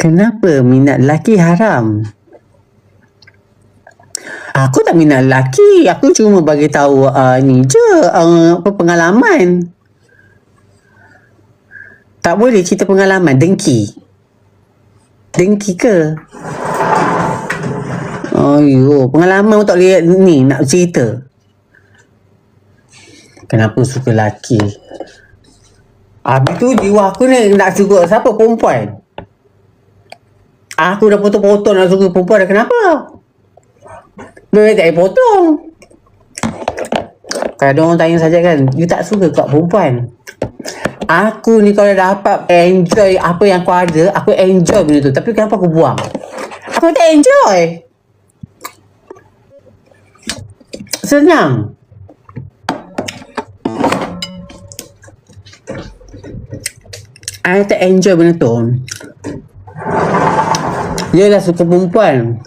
Kenapa minat lelaki haram? Aku tak minat lelaki. Aku cuma bagi tahu uh, ni je uh, apa pengalaman. Tak boleh cerita pengalaman dengki. Dengki ke? Ayo, pengalaman tak boleh ni nak cerita. Kenapa suka lelaki? Habis tu jiwa aku ni nak suka siapa perempuan? Aku dah potong-potong nak suka perempuan dah kenapa? Dia tak payah potong. Kadang orang tanya saja kan, you tak suka kat perempuan? Aku ni kalau dapat enjoy apa yang aku ada, aku enjoy benda tu. Tapi kenapa aku buang? Aku tak enjoy. Senang. I tak enjoy benda tu. Yelah suka perempuan.